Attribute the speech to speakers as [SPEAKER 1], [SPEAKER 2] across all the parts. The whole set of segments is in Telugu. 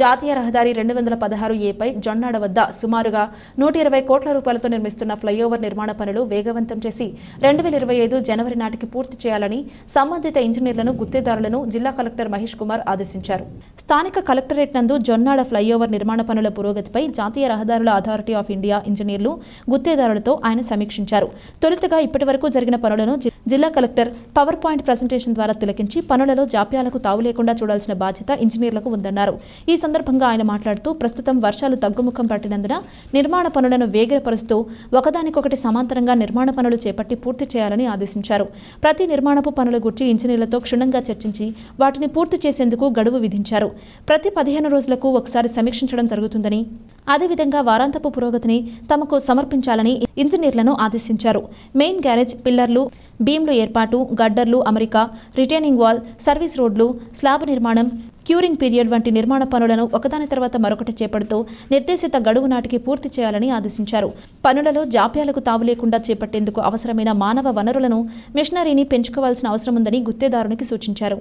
[SPEAKER 1] జాతీయ రహదారి రెండు వందల పదహారు ఏపై జొన్నాడ వద్ద సుమారుగా నూట ఇరవై కోట్ల రూపాయలతో నిర్మిస్తున్న ఫ్లైఓవర్ నిర్మాణ పనులు వేగవంతం చేసి రెండు వేల ఇరవై ఐదు జనవరి నాటికి పూర్తి చేయాలని సంబంధిత ఇంజనీర్లను గుత్తేదారులను జిల్లా కలెక్టర్ మహేష్ కుమార్ ఆదేశించారు. స్థానిక కలెక్టరేట్ నందు జొన్నాడ ఫ్లైఓవర్ నిర్మాణ పనుల పురోగతిపై జాతీయ రహదారుల అథారిటీ ఆఫ్ ఇండియా ఇంజనీర్లు గుత్తేదారులతో ఆయన సమీక్షించారు. తొలుతగా ఇప్పటివరకు జరిగిన పనులను జిల్లా కలెక్టర్ పవర్ పాయింట్ ప్రజెంటేషన్ ద్వారా తిలకించి పనులలో జాప్యాలకు తావు లేకుండా చూడాల్సిన బాధ్యత ఇంజనీర్లకు ఉందన్నారు. ఈ సందర్భంగా ఆయన మాట్లాడుతూ ప్రస్తుతం వర్షాలు తగ్గుముఖం పట్టినందున నిర్మాణ పనులను వేగిరపరుస్తూ ఒకదానికొకటి సమాంతరంగా నిర్మాణ పనులు చేపట్టి పూర్తి చేయాలని ఆదేశించారు. ప్రతి నిర్మాణపు పనుల గురించి ఇంజనీర్లతో క్షుణ్ణంగా చర్చించి వాటిని పూర్తి చేసేందుకు గడువు విధించారు. ప్రతి పదిహేను రోజులకు ఒకసారి సమీక్షించడం జరుగుతుందని అదేవిధంగా వారాంతపు పురోగతిని తమకు సమర్పించాలని ఇంజనీర్లను ఆదేశించారు. మెయిన్ గ్యారేజ్ పిల్లర్లు బీమ్లు ఏర్పాటు గడ్డర్లు అమెరికా రిటైనింగ్ వాల్ సర్వీస్ రోడ్లు స్లాబ్ నిర్మాణం క్యూరింగ్ పీరియడ్ వంటి నిర్మాణ పనులను ఒకదాని తర్వాత మరొకటి చేపడుతూ నిర్దేశిత గడువు నాటికి పూర్తి చేయాలని ఆదేశించారు. పనులలో జాప్యాలకు తావు లేకుండా చేపట్టేందుకు అవసరమైన మానవ వనరులను మిషనరీని పెంచుకోవాల్సిన అవసరం ఉందని గుత్తేదారునికి సూచించారు.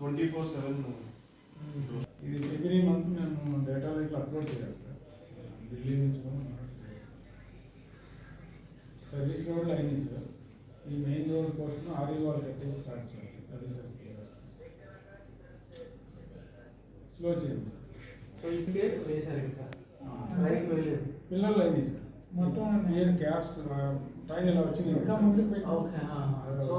[SPEAKER 2] ట్వంటీ ఫోర్ సెవెన్
[SPEAKER 3] ఇది ఎవ్రీ మంత్ మేము డేటా ఇట్లా అప్లోడ్ చేయాలి సార్. ఢిల్లీ నుంచి సర్వీస్ రోడ్లు అయినాయి సార్. ఈ మెయిన్ రోడ్ కోసం ఆర్ఈ వాళ్ళు కట్టేసి స్టార్ట్ చేయాలి అది సార్ స్లో చేయండి
[SPEAKER 4] సో ఇప్పుడే వేశారు ఇంకా. రైట్ వేయలేదు
[SPEAKER 3] పిల్లలు అయినాయి సార్.
[SPEAKER 5] మొత్తం
[SPEAKER 3] ఇయర్ క్యాప్స్ పైన ఇలా వచ్చినాయి.
[SPEAKER 5] ఇంకా పెట్టి.
[SPEAKER 4] Okay so